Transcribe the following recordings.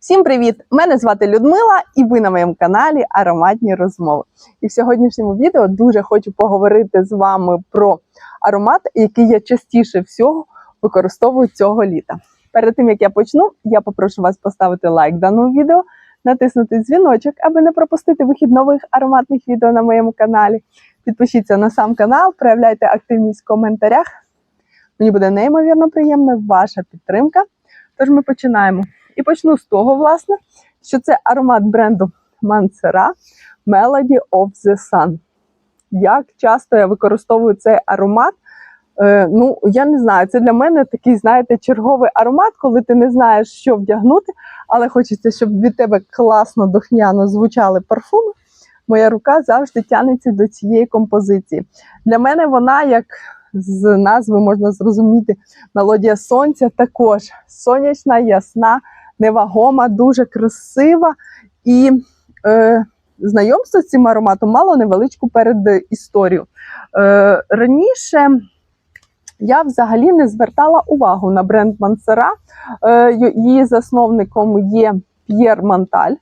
Всім привіт! Мене звати Людмила, і ви на моєму каналі Ароматні розмови. І в сьогоднішньому відео дуже хочу поговорити з вами про аромат, який я частіше всього використовую цього літа. Перед тим як я почну, я попрошу вас поставити лайк даному відео, натиснути дзвіночок, аби не пропустити вихід нових ароматних відео на моєму каналі. Підпишіться на сам канал, проявляйте активність в коментарях. Мені буде неймовірно приємна ваша підтримка. Тож ми починаємо. І почну з того, власне, що це аромат бренду Mancera Melody of the Sun. Як часто я використовую цей аромат? Е, ну, я не знаю, це для мене такий, знаєте, черговий аромат, коли ти не знаєш, що вдягнути, але хочеться, щоб від тебе класно, духняно звучали парфуми. Моя рука завжди тягнеться до цієї композиції. Для мене вона, як з назви можна зрозуміти, мелодія сонця, також сонячна, ясна, невагома, дуже красива. І е, знайомство з цим ароматом мало невеличку передісторію. Е, раніше я взагалі не звертала увагу на бренд Мансера. Е, її засновником є П'єр Монталь.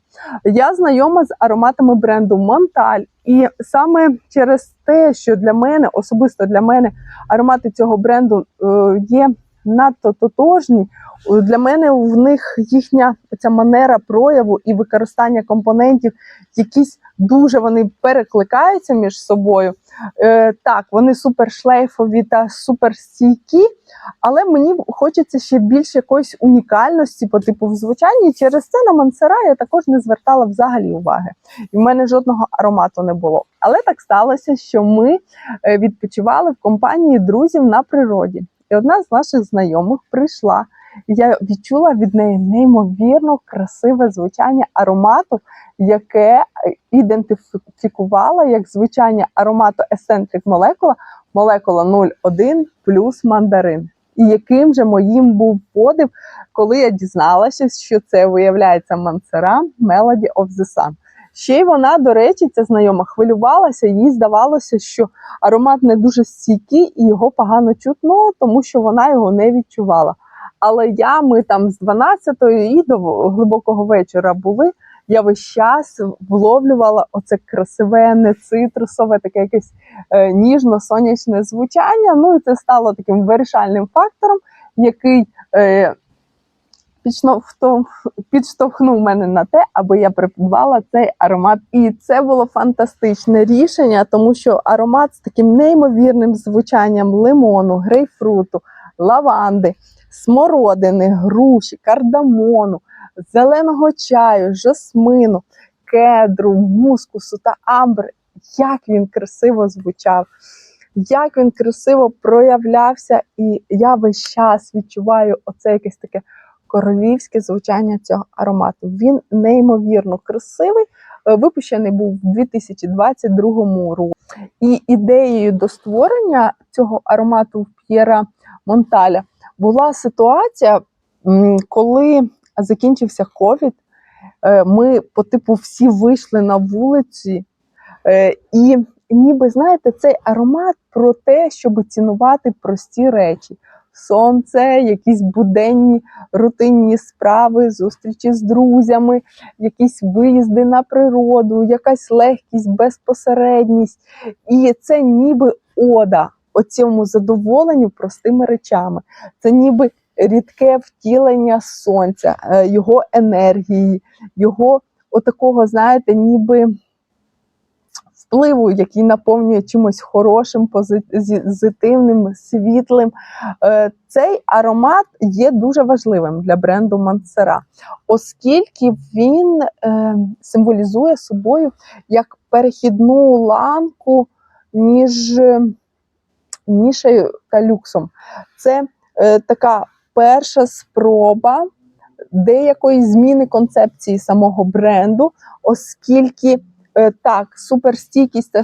Я знайома з ароматами бренду Монталь. І саме через те, що для мене, особисто для мене, аромати цього бренду е, є надто тотожні. Для мене в них їхня ця манера прояву і використання компонентів, якісь дуже вони перекликаються між собою. Е, Так, вони супершлейфові та суперстійкі, але мені хочеться ще більш якоїсь унікальності по типу в звучанні. Через це на Мансера я також не звертала взагалі уваги. І в мене жодного аромату не було. Але так сталося, що ми е, відпочивали в компанії друзів на природі. І одна з наших знайомих прийшла, і я відчула від неї неймовірно красиве звучання аромату, яке ідентифікувала як звучання аромату Eccentric Molecula молекула 01 плюс мандарин. І яким же моїм був подив, коли я дізналася, що це виявляється Мансера Melody of the Sun. Ще й вона, до речі, ця знайома хвилювалася, їй здавалося, що аромат не дуже стійкий і його погано чутно, тому що вона його не відчувала. Але я, ми там з 12-ї і до глибокого вечора були. Я весь час вловлювала оце красиве, цитрусове, таке якесь е, ніжно-сонячне звучання. Ну і це стало таким вирішальним фактором, який е, підштовхнув, мене на те, аби я придбала цей аромат. І це було фантастичне рішення, тому що аромат з таким неймовірним звучанням лимону, грейпфруту, лаванди, смородини, груші, кардамону, зеленого чаю, жасмину, кедру, мускусу та амбри. Як він красиво звучав, як він красиво проявлявся, і я весь час відчуваю оце якесь таке королівське звучання цього аромату. Він неймовірно красивий. Випущений був у 2022 році. І ідеєю до створення цього аромату в П'єра Монталя була ситуація, коли закінчився ковід. Ми по типу всі вийшли на вулиці, і ніби знаєте, цей аромат про те, щоб цінувати прості речі сонце, якісь буденні рутинні справи, зустрічі з друзями, якісь виїзди на природу, якась легкість, безпосередність. І це ніби ода оцьому задоволенню простими речами. Це ніби рідке втілення сонця, е, його енергії, його отакого, знаєте, ніби впливу, який наповнює чимось хорошим, позитивним, світлим. Е, цей аромат є дуже важливим для бренду Мансера, оскільки він е, символізує собою як перехідну ланку між нішею та люксом. Це е, така перша спроба деякої зміни концепції самого бренду, оскільки так, суперстійкість та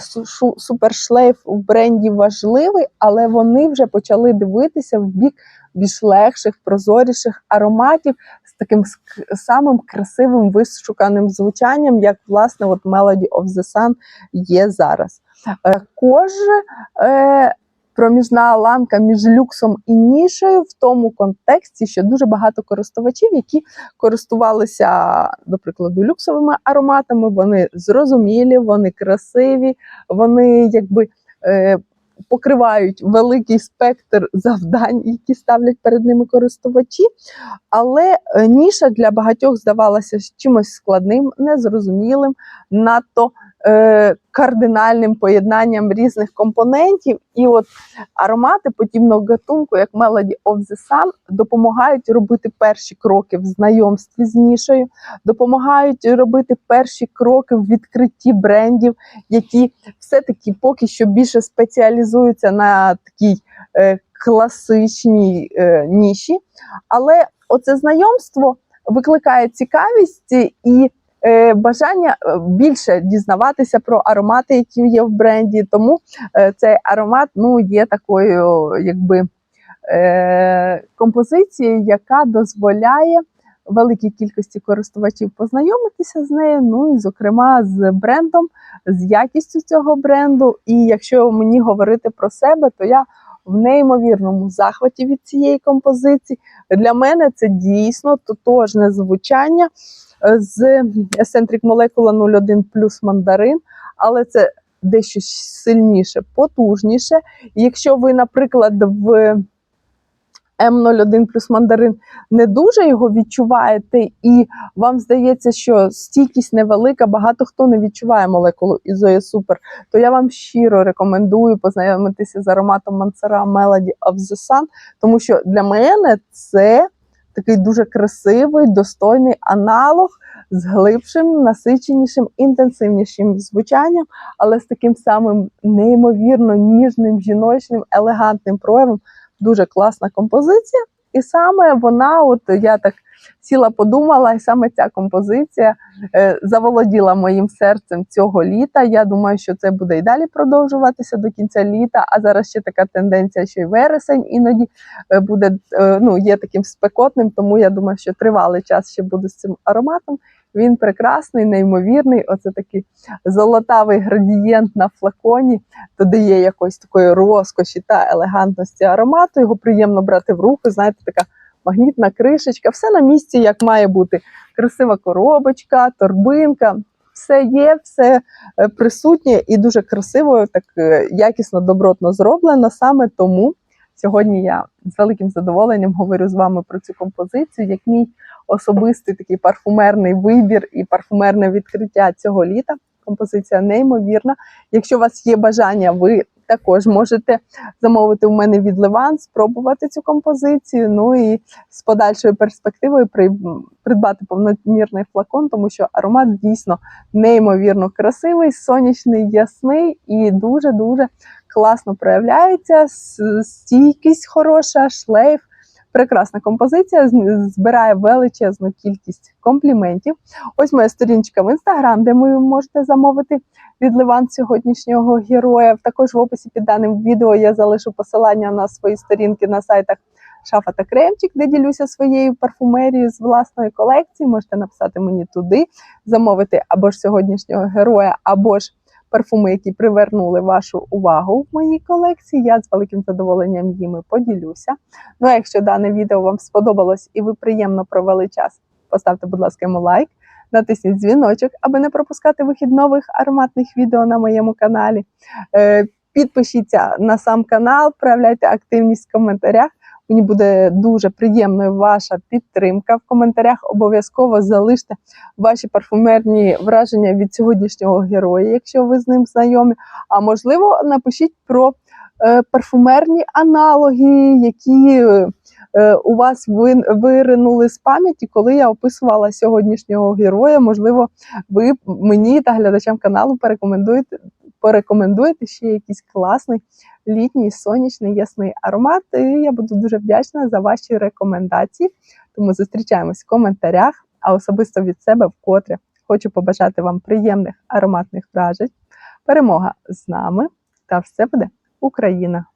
супершлейф у бренді важливий, але вони вже почали дивитися в бік більш легших, прозоріших ароматів з таким самим красивим вишуканим звучанням, як власне от Melody of the Sun є зараз. Також е, проміжна ланка між люксом і нішею в тому контексті, що дуже багато користувачів, які користувалися, до прикладу, люксовими ароматами, вони зрозумілі, вони красиві, вони якби. Е, Покривають великий спектр завдань, які ставлять перед ними користувачі, але е, ніша для багатьох здавалася чимось складним, незрозумілим, надто е, кардинальним поєднанням різних компонентів. І от аромати подібного гатунку, як Melody of the Sun, допомагають робити перші кроки в знайомстві з нішею, допомагають робити перші кроки в відкритті брендів, які все-таки поки що більше спеціалізуються на такій е, класичній е, ніші. Але оце знайомство викликає цікавість і бажання е, більше дізнаватися про аромати, які є в бренді. Тому е, цей аромат ну, є такою, якби. е, Композицією, яка дозволяє великій кількості користувачів познайомитися з нею, ну і зокрема з брендом, з якістю цього бренду. І якщо мені говорити про себе, то я в неймовірному захваті від цієї композиції. Для мене це дійсно тотожне звучання е, з Eccentric Molecula 01 плюс мандарин, але це дещо сильніше, потужніше. Якщо ви, наприклад, в М01 плюс мандарин не дуже його відчуваєте, і вам здається, що стійкість невелика, багато хто не відчуває молекулу Ізоя Супер, то я вам щиро рекомендую познайомитися з ароматом Мансера Melody of the Sun, тому що для мене це такий дуже красивий, достойний аналог з глибшим, насиченішим, інтенсивнішим звучанням, але з таким самим неймовірно ніжним, жіночним, елегантним проявом. Дуже класна композиція. І саме вона, от я так сіла, подумала, і саме ця композиція е, заволоділа моїм серцем цього літа. Я думаю, що це буде і далі продовжуватися до кінця літа. А зараз ще така тенденція, що й вересень іноді е, буде е, ну, є таким спекотним, тому я думаю, що тривалий час ще буду з цим ароматом. Він прекрасний, неймовірний. Оце такий золотавий градієнт на флаконі, додає якоїсь такої розкоші та елегантності аромату. Його приємно брати в руки. Знаєте, така магнітна кришечка, все на місці, як має бути. Красива коробочка, торбинка. Все є, все е, присутнє і дуже красиво, так е, якісно, добротно зроблено. Саме тому сьогодні я з великим задоволенням говорю з вами про цю композицію, як мій особистий такий парфумерний вибір і парфумерне відкриття цього літа. Композиція неймовірна. Якщо у вас є бажання, ви також можете замовити у мене від Ливан, спробувати цю композицію. Ну і з подальшою перспективою придбати повномірний флакон, тому що аромат дійсно неймовірно красивий, сонячний, ясний і дуже дуже класно проявляється. Стійкість хороша, шлейф. Прекрасна композиція, збирає величезну кількість компліментів. Ось моя сторіночка в інстаграм, де ви можете замовити від Ливан сьогоднішнього героя. Також в описі під даним відео я залишу посилання на свої сторінки на сайтах Шафа та Кремчик, де ділюся своєю парфумерією з власної колекції. Можете написати мені туди, замовити або ж сьогоднішнього героя, або ж парфуми, які привернули вашу увагу в моїй колекції. Я з великим задоволенням їми поділюся. Ну а якщо дане відео вам сподобалось і ви приємно провели час, поставте, будь ласка, йому лайк, натисніть дзвіночок, аби не пропускати вихід нових ароматних відео на моєму каналі. Е, Підпишіться на сам канал, проявляйте активність в коментарях. Мені буде дуже приємною ваша підтримка в коментарях. Обов'язково залиште ваші парфумерні враження від сьогоднішнього героя, якщо ви з ним знайомі. А можливо, напишіть про е, парфумерні аналоги, які е, у вас виринули з пам'яті, коли я описувала сьогоднішнього героя. Можливо, ви мені та глядачам каналу порекомендуєте, порекомендуєте ще якийсь класний літній, сонячний, ясний аромат. І я буду дуже вдячна за ваші рекомендації. Тому зустрічаємось в коментарях. А особисто від себе вкотре хочу побажати вам приємних ароматних вражень. Перемога з нами та все буде Україна!